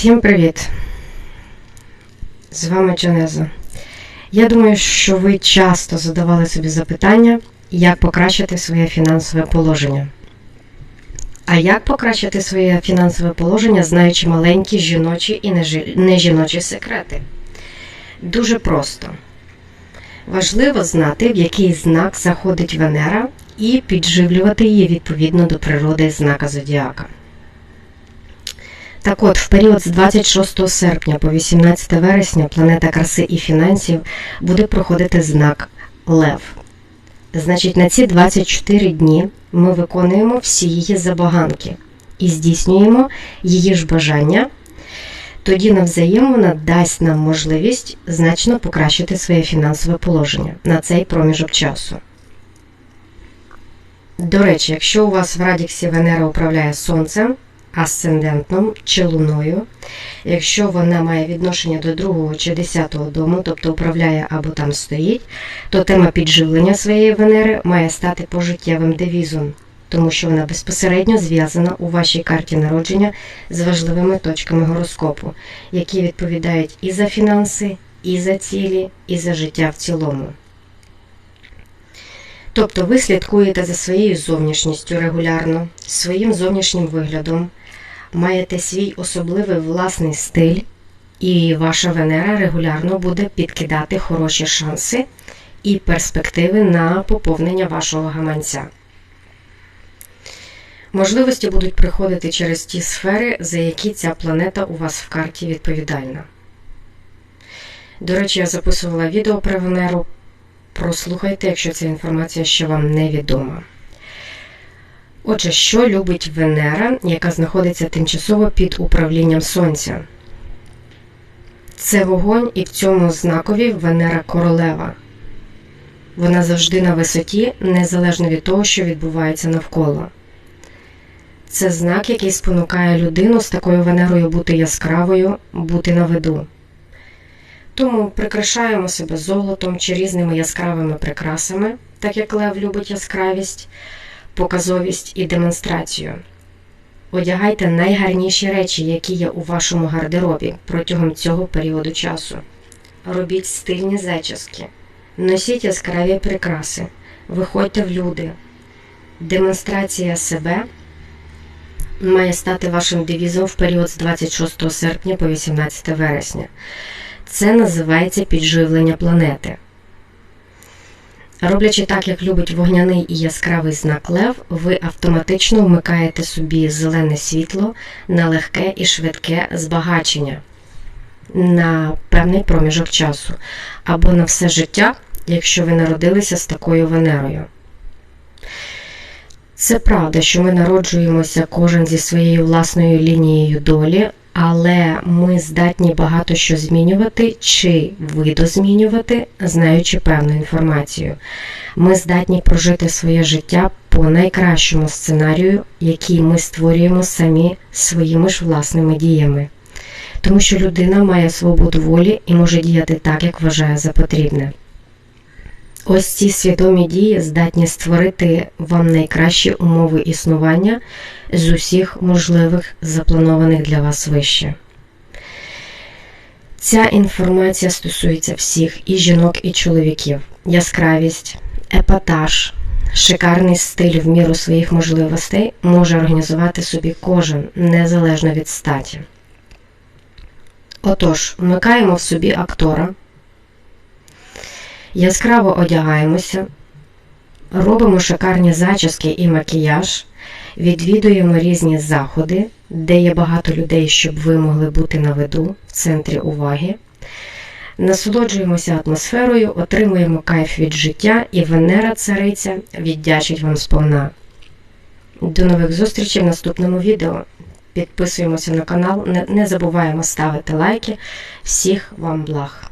Всім привіт! З вами Джанеза. Я думаю, що ви часто задавали собі запитання, як покращити своє фінансове положення. А як покращити своє фінансове положення, знаючи маленькі жіночі і нежіночі секрети? Дуже просто. Важливо знати, в який знак заходить Венера, і підживлювати її відповідно до природи знака Зодіака. Так от, в період з 26 серпня по 18 вересня планета краси і фінансів буде проходити знак Лев. Значить, на ці 24 дні ми виконуємо всі її забаганки і здійснюємо її ж бажання. Тоді навзаєм вона дасть нам можливість значно покращити своє фінансове положення на цей проміжок часу. До речі, якщо у вас в Радіксі Венера управляє Сонцем, асцендентом чи луною, якщо вона має відношення до другого чи десятого дому, тобто управляє або там стоїть, то тема підживлення своєї Венери має стати пожиттєвим девізом, тому що вона безпосередньо зв'язана у вашій карті народження з важливими точками гороскопу, які відповідають і за фінанси, і за цілі, і за життя в цілому. Тобто ви слідкуєте за своєю зовнішністю регулярно, своїм зовнішнім виглядом, маєте свій особливий власний стиль, і ваша Венера регулярно буде підкидати хороші шанси і перспективи на поповнення вашого гаманця. Можливості будуть приходити через ті сфери, за які ця планета у вас в карті відповідальна. До речі, я записувала відео про Венеру. Прослухайте, якщо ця інформація ще вам невідома. Отже, що любить Венера, яка знаходиться тимчасово під управлінням Сонця? Це вогонь і в цьому знакові Венера королева. Вона завжди на висоті, незалежно від того, що відбувається навколо. Це знак, який спонукає людину з такою Венерою бути яскравою, бути на виду. Тому прикрашаємо себе золотом чи різними яскравими прикрасами, так як Лев любить яскравість показовість і демонстрацію. Одягайте найгарніші речі, які є у вашому гардеробі протягом цього періоду часу. Робіть стильні зачіски, носіть яскраві прикраси, виходьте в люди. Демонстрація себе має стати вашим девізом в період з 26 серпня по 18 вересня. Це називається підживлення планети. Роблячи так, як любить вогняний і яскравий знак Лев, ви автоматично вмикаєте собі зелене світло на легке і швидке збагачення на певний проміжок часу, або на все життя, якщо ви народилися з такою Венерою. Це правда, що ми народжуємося кожен зі своєю власною лінією долі, але ми здатні багато що змінювати чи видозмінювати, знаючи певну інформацію. Ми здатні прожити своє життя по найкращому сценарію, який ми створюємо самі своїми ж власними діями. Тому що людина має свободу волі і може діяти так, як вважає за потрібне. Ось ці свідомі дії здатні створити вам найкращі умови існування з усіх можливих запланованих для вас вище. Ця інформація стосується всіх і жінок, і чоловіків. Яскравість, епатаж, шикарний стиль в міру своїх можливостей може організувати собі кожен незалежно від статі. Отож, вмикаємо в собі актора. Яскраво одягаємося, робимо шикарні зачіски і макіяж, відвідуємо різні заходи, де є багато людей, щоб ви могли бути на виду в центрі уваги. Насолоджуємося атмосферою, отримуємо кайф від життя, і Венера Цариця віддячить вам сповна. До нових зустрічей в наступному відео. Підписуємося на канал, не забуваємо ставити лайки. Всіх вам благ!